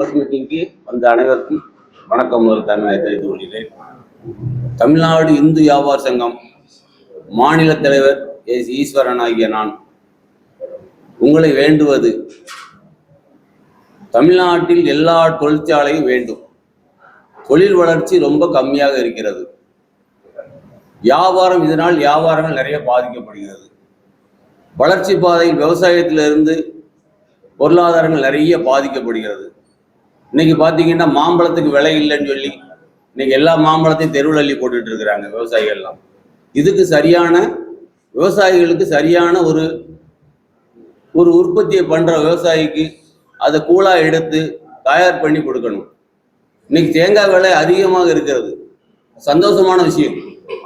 Press மீட்டிங்க்கு வந்த அனைவருக்கும் வணக்கம் முதல் தமிழை தெரிவித்துக் கொள்கிறேன். தமிழ்நாடு இந்து வியாபார சங்கம் மாநில தலைவர் எஸ் ஈஸ்வரன் ஆகிய நான் உங்களை வேண்டுவது தமிழ்நாட்டில் எல்லா தொழிற்சாலையும் வேண்டும். தொழில் வளர்ச்சி ரொம்ப கம்மியாக இருக்கிறது. வியாபாரம் இதனால் வியாபாரங்கள் நிறைய பாதிக்கப்படுகிறது. வளர்ச்சி பாதையில் விவசாயத்திலிருந்து பொருளாதாரங்கள் நிறைய பாதிக்கப்படுகிறது. இன்னைக்கு பார்த்தீங்கன்னா மாம்பழத்துக்கு விலை இல்லைன்னு சொல்லி இன்னைக்கு எல்லா மாம்பழத்தையும் தெருவில் அள்ளி போட்டுட்டு இருக்கிறாங்க விவசாயிகள் எல்லாம். இதுக்கு சரியான விவசாயிகளுக்கு சரியான ஒரு ஒரு உற்பத்தியை பண்ற விவசாயிக்கு அதை கூலாக எடுத்து தயார் பண்ணி கொடுக்கணும். இன்னைக்கு தேங்காய் விலை அதிகமாக இருக்கிறது. சந்தோஷமான விஷயம்.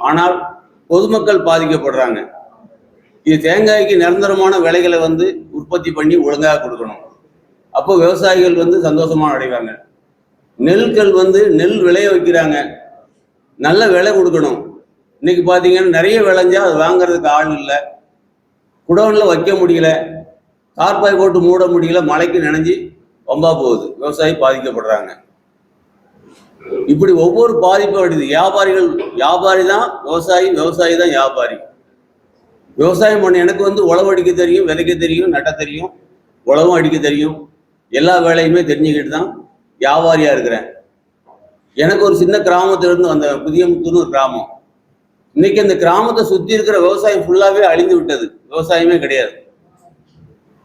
ஆனால் பொதுமக்கள் பாதிக்கப்படுறாங்க. இது தேங்காய்க்கு நிரந்தரமான விலைகளை வந்து உற்பத்தி பண்ணி ஒழுங்காக கொடுக்கணும். அப்போ விவசாயிகள் வந்து சந்தோஷமா அடைவாங்க. நெல்கள் வந்து நெல் விளைய வைக்கிறாங்க. நல்ல விலை கொடுக்கணும். இன்னைக்கு பார்த்தீங்கன்னா நிறைய விளைஞ்சா அது வாங்குறதுக்கு ஆள் இல்லை. குடோனில் வைக்க முடியல. கார்பாய் போட்டு மூட முடியல. மழைக்கு நினைஞ்சு வம்பா போகுது. விவசாயி பாதிக்கப்படுறாங்க. இப்படி ஒவ்வொரு பாதிப்பும் அடையுது வியாபாரிகள் வியாபாரி தான் விவசாயி விவசாயி தான் வியாபாரி. விவசாயம் பண்ண எனக்கு வந்து உழவு அடிக்க தெரியும் விதைக்க தெரியும் நட்ட தெரியும் உழவும் அடிக்க தெரியும். எல்லா வேலையுமே தெரிஞ்சுக்கிட்டு தான் வியாபாரியாக இருக்கிறேன். எனக்கு ஒரு சின்ன கிராமத்திலிருந்து வந்த புதியமுத்தூர்னு ஒரு கிராமம். இன்னைக்கு அந்த கிராமத்தை சுற்றி இருக்கிற விவசாயம் ஃபுல்லாகவே அழிந்து விட்டது. விவசாயமே கிடையாது.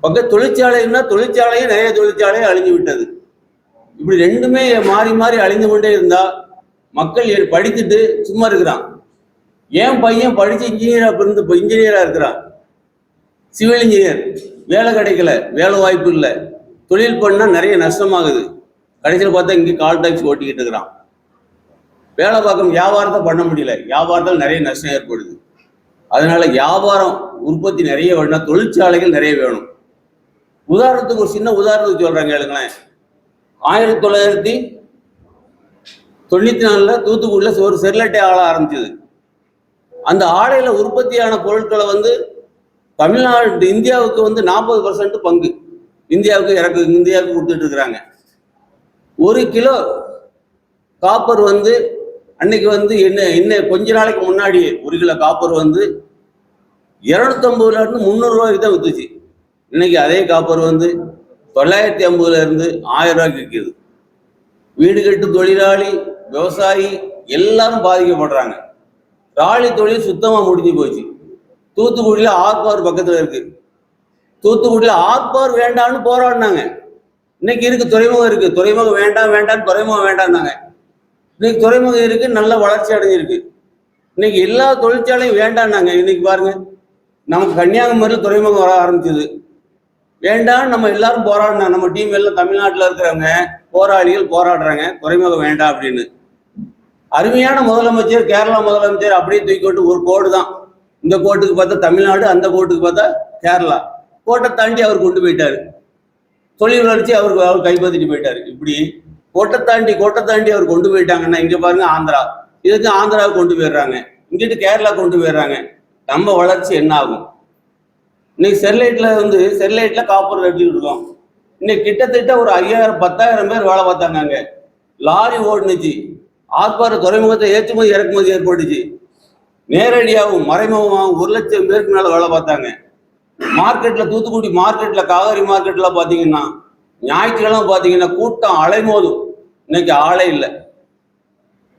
பக்க தொழிற்சாலைன்னா தொழிற்சாலையும் நிறைய தொழிற்சாலையும் அழிஞ்சு விட்டது. இப்படி ரெண்டுமே மாறி மாறி அழிந்து கொண்டே இருந்தா மக்கள் படித்துட்டு சும்மா இருக்கிறான். என் பையன் படித்து இன்ஜினியராக பிறந்து இப்போ இன்ஜினியராக இருக்கிறான். சிவில் இன்ஜினியர் வேலை கிடைக்கல. வேலை வாய்ப்பு இல்லை. தொழில் பண்ணால் நிறைய நஷ்டமாகுது. கடைசியில் பார்த்தா இங்கே கால் டாக்ஸ் ஓட்டிக்கிட்டு இருக்கிறான். வேலை பார்க்க வியாபாரத்தை பண்ண முடியல. வியாபாரத்தில் நிறைய நஷ்டம் ஏற்படுது. அதனால வியாபாரம் உற்பத்தி நிறைய வேணும் தொழிற்சாலைகள் நிறைய வேணும். உதாரணத்துக்கு ஒரு சின்ன உதாரணத்துக்கு சொல்கிறாங்க கேளுங்களேன். ஆயிரத்தி தொள்ளாயிரத்தி தொண்ணூத்தி நாலுல தூத்துக்குடியில் ஒரு செர்லட்டை ஆள ஆரம்பிச்சது. அந்த ஆலையில உற்பத்தியான பொருட்களை வந்து தமிழ்நாடு இந்தியாவுக்கு வந்து நாற்பது பர்சன்ட் பங்கு. இந்தியாவுக்கு இறக்கு இந்தியாவுக்கு கொடுத்துட்டு இருக்கிறாங்க. ஒரு கிலோ காப்பர் வந்து அன்னைக்கு வந்து என்ன இன்னும் கொஞ்ச நாளைக்கு முன்னாடி ஒரு கிலோ காப்பர் வந்து இரநூத்தம்பதுல இருந்து முந்நூறு ரூபாய்க்கு தான் வித்துச்சு. இன்னைக்கு அதே காப்பர் வந்து தொள்ளாயிரத்தி ஐம்பதுல இருந்து ஆயிரம் ரூபாய்க்கு விற்கிது. வீடு கட்டு தொழிலாளி விவசாயி எல்லாரும் பாதிக்கப்படுறாங்க. ராலி தொழில் சுத்தமாக முடிஞ்சு போச்சு. தூத்துக்குடியில் ஆர்பார் பக்கத்தில் இருக்குது தூத்துக்குடியில் ஆர்பார் வேண்டாம்னு போராடினாங்க. இன்னைக்கு இருக்கு துறைமுகம் இருக்கு. துறைமுகம் வேண்டாம் வேண்டாம் துறைமுகம் வேண்டாம்னாங்க. இன்னைக்கு துறைமுகம் இருக்கு நல்ல வளர்ச்சி அடைஞ்சிருக்கு. இன்னைக்கு எல்லா தொழிற்சாலையும் வேண்டாம்னாங்க. இன்னைக்கு பாருங்க நமக்கு கன்னியாகுமரியில் துறைமுகம் வர ஆரம்பிச்சது. வேண்டாம் நம்ம எல்லாரும் போராடினோம் நம்ம டீம் எல்லாம் தமிழ்நாட்டில் இருக்கிறவங்க போராளிகள் போராடுறாங்க. துறைமுகம் வேண்டாம் அப்படின்னு. அருமையான முதலமைச்சர் கேரளா முதலமைச்சர் அப்படியே தூக்கிட்டு ஒரு கோடு தான். இந்த கோட்டுக்கு பார்த்தா தமிழ்நாடு அந்த கோட்டுக்கு பார்த்தா கேரளா. கோட்டை தாண்டி அவர் கொண்டு போயிட்டாரு. தொழில் வளர்ச்சி அவருக்கு அவர் கைப்பற்றிட்டு போயிட்டாரு. இப்படி கோட்டை தாண்டி கோட்டை தாண்டி அவர் கொண்டு போயிட்டாங்கன்னா இங்க பாருங்க ஆந்திரா. இதுக்கு ஆந்திராவுக்கு கொண்டு போயிடுறாங்க. இங்கிட்டு கேரளா கொண்டு போயிடுறாங்க. நம்ம வளர்ச்சி என்ன ஆகும்? இன்னைக்கு ஸ்டெர்லைட்ல வந்து ஸ்டெர்லைட்ல காப்பர் எடுத்துக்கிட்டு இருக்கோம். இன்னைக்கு கிட்டத்தட்ட ஒரு ஐயாயிரம் பத்தாயிரம் பேர் வேலை பார்த்தாங்க லாரி ஓடுனுச்சு. ஆத்பார துறைமுகத்தை ஏற்றுமதி இறக்குமதி ஏற்பட்டுச்சு. நேரடியாகவும் மறைமுகமாகவும் ஒரு லட்சம் பேருக்கு மேல வேலை பார்த்தாங்க. மார்க்கெட்ல தூத்துக்குடி மார்க்கெட்ல காவேரி மார்க்கெட்ல பாத்தீங்கன்னா ஞாயிற்றுக்கிழமை பாத்தீங்கன்னா கூட்டம் அலைமோதும். இன்னைக்கு ஆளே இல்லை.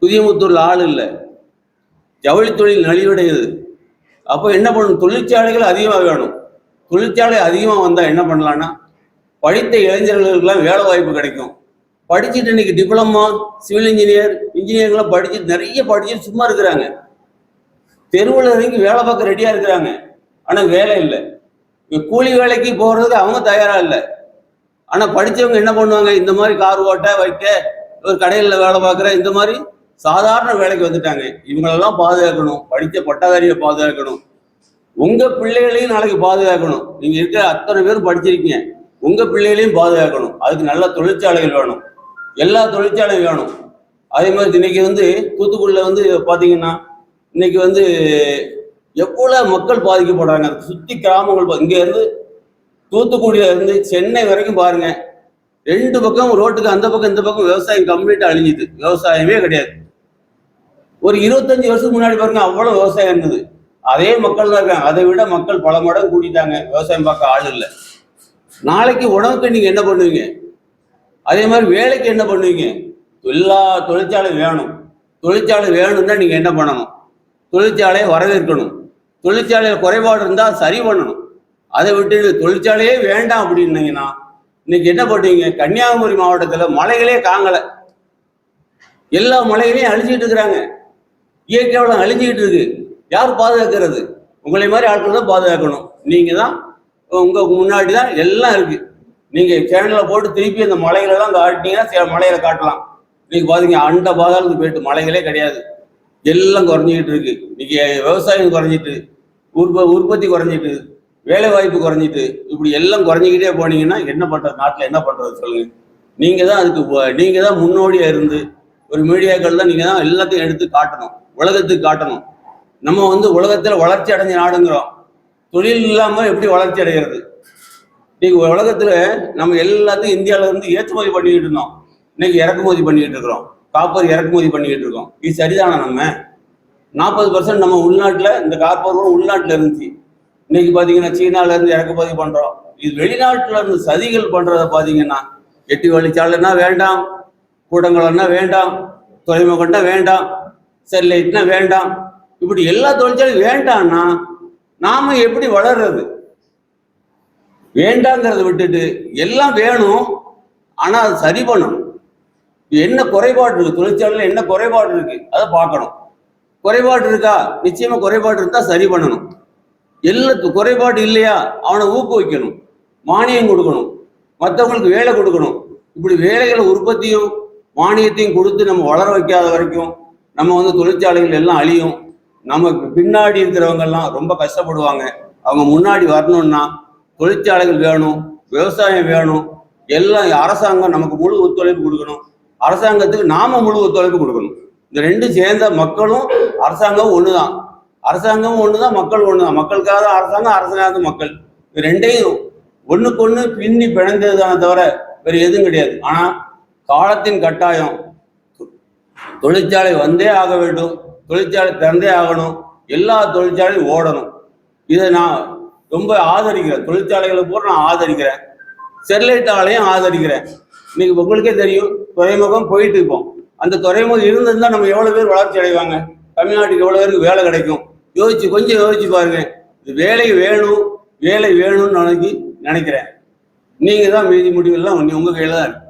புதியமுத்தூர்ல ஆள் இல்லை. ஜவுளி தொழில் நலிவடையுது. அப்போ என்ன பண்ணணும்? தொழிற்சாலைகள் அதிகமாக வேணும். தொழிற்சாலை அதிகமாக வந்தால் என்ன பண்ணலான்னா படித்த இளைஞர்களுக்கெல்லாம் வேலை வாய்ப்பு கிடைக்கும். படிச்சுட்டு இன்னைக்கு டிப்ளமா சிவில் இன்ஜினியர் இன்ஜினியர்லாம் படிச்சுட்டு நிறைய படிச்சுட்டு சும்மா இருக்கிறாங்க. தெருவில் இறங்கி வேலை பார்க்க ரெடியாக இருக்கிறாங்க. ஆனால் வேலை இல்லை. கூலி வேலைக்கு போகிறதுக்கு அவங்க தயாராக இல்லை. ஆனால் படித்தவங்க என்ன பண்ணுவாங்க? இந்த மாதிரி கார் ஓட்ட வைக்க ஒரு கடையில் வேலை பார்க்குற இந்த மாதிரி சாதாரண வேலைக்கு வந்துட்டாங்க. இவங்களெல்லாம் பாதுகாக்கணும். படித்த பட்டதாரியை பாதுகாக்கணும். உங்க பிள்ளைகளையும் நாளைக்கு பாதுகாக்கணும். நீங்க இருக்கிற அத்தனை பேரும் படிச்சிருக்கீங்க. உங்க பிள்ளைகளையும் பாதுகாக்கணும். அதுக்கு நல்ல தொழிற்சாலைகள் வேணும். எல்லா தொழிற்சாலையும் வேணும். அதே மாதிரி இன்னைக்கு வந்து தூத்துக்குடியில் வந்து பார்த்தீங்கன்னா இன்னைக்கு வந்து எவ்வளோ மக்கள் பாதிக்கப்படுறாங்க? சுற்றி கிராமங்கள் இங்கேருந்து இங்க இருந்து தூத்துக்குடியில இருந்து சென்னை வரைக்கும் பாருங்க. ரெண்டு பக்கம் ரோட்டுக்கு அந்த பக்கம் இந்த பக்கம் விவசாயம் கம்ப்ளீட்டாக அழிஞ்சுது. விவசாயமே கிடையாது. ஒரு இருபத்தஞ்சு வருஷத்துக்கு முன்னாடி பாருங்க அவ்வளோ விவசாயம் இருந்தது. அதே மக்கள் தான் இருக்காங்க. அதை விட மக்கள் பல மடங்கு கூட்டிட்டாங்க விவசாயம் பார்க்க ஆள் இல்லை. நாளைக்கு உணவுக்கு நீங்க என்ன பண்ணுவீங்க? அதே மாதிரி வேலைக்கு என்ன பண்ணுவீங்க? எல்லா தொழிற்சாலை வேணும். தொழிற்சாலை வேணும்னா நீங்க என்ன பண்ணணும்? தொழிற்சாலையை வரவேற்கணும். தொழிற்சாலையில் குறைபாடு இருந்தால் சரி பண்ணணும். அதை விட்டு தொழிற்சாலையே வேண்டாம் அப்படின்னீங்கன்னா இன்னைக்கு என்ன பண்ணுவீங்க கன்னியாகுமரி மாவட்டத்தில் மலைகளே காங்கலை எல்லா மலைகளையும் அழிஞ்சிக்கிட்டு இருக்கிறாங்க. இயற்கை வளம் அழிஞ்சிக்கிட்டு இருக்கு. யார் பாதுகாக்கிறது? உங்களை மாதிரி ஆட்கள் தான் பாதுகாக்கணும். நீங்கள் தான் உங்கள் முன்னாடி தான் எல்லாம் இருக்கு. நீங்கள் சேனலில் போட்டு திருப்பி அந்த மலைகளெல்லாம் காட்டினீங்கன்னா சில மலைகளை காட்டலாம். இன்னைக்கு பார்த்தீங்க அண்ட பாதாளத்துக்கு போயிட்டு மலைகளே கிடையாது. எல்லாம் குறைஞ்சிக்கிட்டு இருக்கு. இன்னைக்கு விவசாயம் குறைஞ்சிட்டு உற்ப உற்பத்தி குறைஞ்சிட்டு வேலை வாய்ப்பு குறைஞ்சிட்டு இப்படி எல்லாம் குறைஞ்சிக்கிட்டே போனீங்கன்னா என்ன பண்றது? நாட்டில் என்ன பண்றது சொல்லுங்க. நீங்க தான் அதுக்கு நீங்க தான் முன்னோடியா இருந்து ஒரு மீடியாக்கள் தான் நீங்க தான் எல்லாத்தையும் எடுத்து காட்டணும். உலகத்துக்கு காட்டணும். நம்ம வந்து உலகத்துல வளர்ச்சி அடைஞ்ச நாடுங்கிறோம். தொழில் இல்லாம எப்படி வளர்ச்சி அடைகிறது? இன்னைக்கு உலகத்துல நம்ம எல்லாத்தையும் இந்தியாவில இருந்து ஏற்றுமதி பண்ணிக்கிட்டு இருந்தோம். இன்னைக்கு இறக்குமதி பண்ணிக்கிட்டு இருக்கிறோம். காப்பர் இறக்குமதி பண்ணிக்கிட்டு இருக்கோம். இது சரிதானா நம்ம? நாற்பது பர்சன்ட் நம்ம உள்நாட்டில் இந்த காப்பர் உள்நாட்டில் இருந்துச்சு. இன்னைக்கு பார்த்தீங்கன்னா சீனாலேருந்து இறக்குமதி பண்ணுறோம் இது வெளிநாட்டில் இருந்து சதிகள் பண்ணுறத பார்த்தீங்கன்னா எட்டி வழிச்சாலைன்னா வேண்டாம் கூட்டங்கள்னா வேண்டாம் துறைமுகம்னா வேண்டாம் செல்லைட்னா வேண்டாம். இப்படி எல்லா தொழிற்சாலையும் வேண்டாம்னா நாம எப்படி வளர்றது? வேண்டாங்கிறத விட்டுட்டு எல்லாம் வேணும் ஆனால் அது சரி பண்ணணும். என்ன குறைபாடு இருக்கு? தொழிற்சாலையில் என்ன குறைபாடு இருக்கு? அதை பார்க்கணும். குறைபாடு இருக்கா? நிச்சயமா குறைபாடு இருந்தா சரி பண்ணணும். எல்லா குறைபாடு இல்லையா? அவனை ஊக்குவிக்கணும். மானியம் கொடுக்கணும். மற்றவங்களுக்கு வேலை கொடுக்கணும். இப்படி வேலைகளை உற்பத்தியும் மானியத்தையும் கொடுத்து நம்ம வளர வைக்காத வரைக்கும் நம்ம வந்து தொழிற்சாலைகள் எல்லாம் அழியும். நமக்கு பின்னாடி இருக்கிறவங்க எல்லாம் ரொம்ப கஷ்டப்படுவாங்க. அவங்க முன்னாடி வரணும்னா தொழிற்சாலைகள் வேணும் விவசாயம் வேணும். எல்லாம் அரசாங்கம் நமக்கு முழு ஒத்துழைப்பு கொடுக்கணும். அரசாங்கத்துக்கு நாம முழு ஒத்துழைப்பு கொடுக்கணும். இந்த ரெண்டும் சேர்ந்த மக்களும் அரசாங்கமும் ஒண்ணுதான். அரசாங்கமும் ஒண்ணுதான் மக்கள் ஒண்ணுதான். மக்களுக்காக அரசாங்கம் அரசாங்கம் மக்கள். இது ரெண்டையும் ஒண்ணுக்கு ஒண்ணு பின்னி பிணைந்ததுதானே தவிர வேற எதுவும் கிடையாது. ஆனா காலத்தின் கட்டாயம் தொழிற்சாலை வந்தே ஆக வேண்டும் தொழிற்சாலை திறந்தே ஆகணும் எல்லா தொழிற்சாலையும் ஓடணும். இதை நான் ரொம்ப ஆதரிக்கிறேன். தொழிற்சாலைகளை பூரா நான் ஆதரிக்கிறேன். ஸ்டெர்லைட் ஆலையும் ஆதரிக்கிறேன். இன்னைக்கு உங்களுக்கே தெரியும் துறைமுகம் போயிட்டு இருப்போம் அந்த துறைமுகம் இருந்திருந்தா நம்ம எவ்வளவு பேர் வளர்ச்சி அடைவாங்க? தமிழ்நாட்டுக்கு எவ்வளவு பேருக்கு வேலை கிடைக்கும்? யோசிச்சு கொஞ்சம் யோசிச்சு பாருங்க. இது வேலை வேணும் வேலை வேணும்னு நினைக்கி நினைக்கிறேன். நீங்க தான் மீதி முடிவெல்லாம் உங்க கையில தான் இருக்கு.